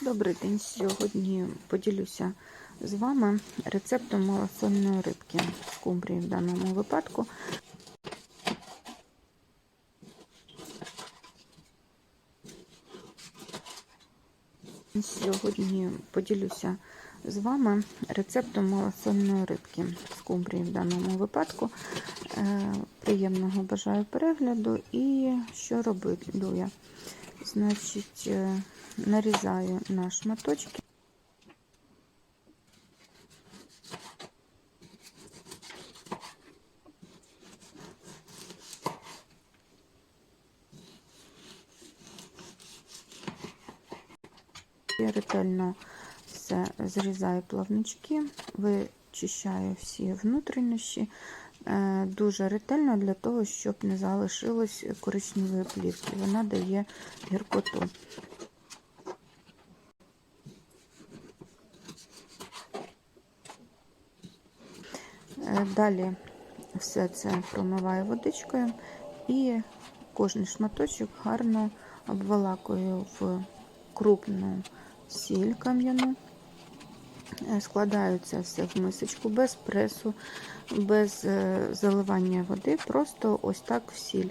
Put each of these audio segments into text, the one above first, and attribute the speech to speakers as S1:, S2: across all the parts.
S1: Добрий день. Сьогодні поділюся з вами рецептом малосольної рибки скумбрії в даному випадку. Сьогодні поділюся з вами рецептом малосольної рибки скумбрії в даному випадку. Е, Приємного бажаю перегляду і що роблю я. Значить, е, нарізаю на шматочки. Я ретельно все зрізаю плавнички, вичищаю всі внутрішні дуже ретельно для того, щоб не залишилось коричневої плівки. Вона дає гіркоту. Е, Далі все це промиваю водичкою і кожний шматочок гарно обволакую в крупну сіль кам'яну. Е, Складаю це все в мисочку без пресу, без е, заливання води, просто ось так в сіль.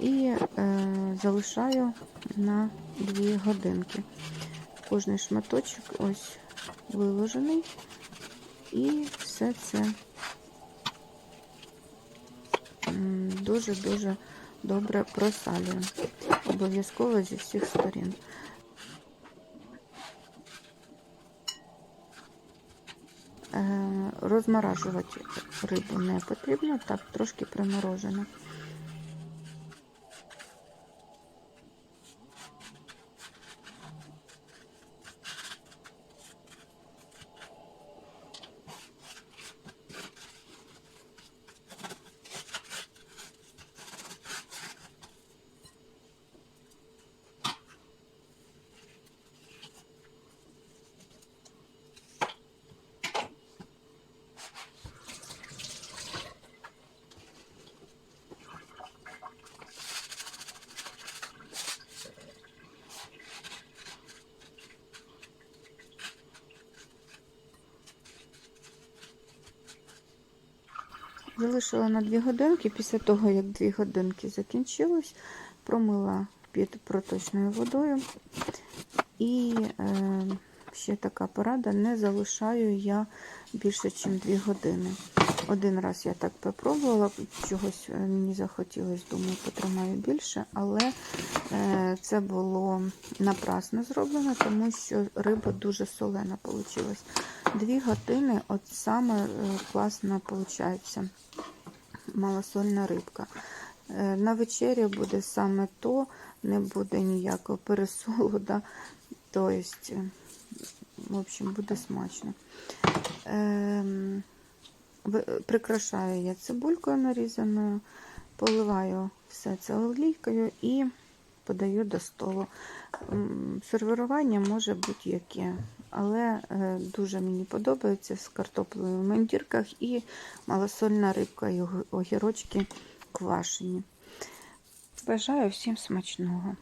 S1: І е, залишаю на 2 годинки. Кожний шматочок ось виложений, і все це дуже-дуже добре просалюю. Обов'язково зі всіх сторін. Е, Розморажувати рибу не потрібно, так трошки приморожено. Залишила на 2 годинки. Після того, як 2 годинки закінчились, промила під проточною водою. І е, ще така порада: не залишаю я більше, ніж 2 години. Один раз я так попробувала, чогось мені захотілося, думаю, потримаю більше, але е, це було напрасно зроблено, тому що риба дуже солена вийшла. Дві години от саме класно виходить малосольна рибка. Е, На вечері буде саме то, не буде ніякого пересолу, да? тобто, в общем, буде смачно. Ем, прикрашаю я цибулькою нарізаною, поливаю все це олійкою і подаю до столу. Сервірування може будь-яке, але е, дуже мені подобається з картоплею в мендірках і малосольна рибка і огірочки квашені. Бажаю всім смачного!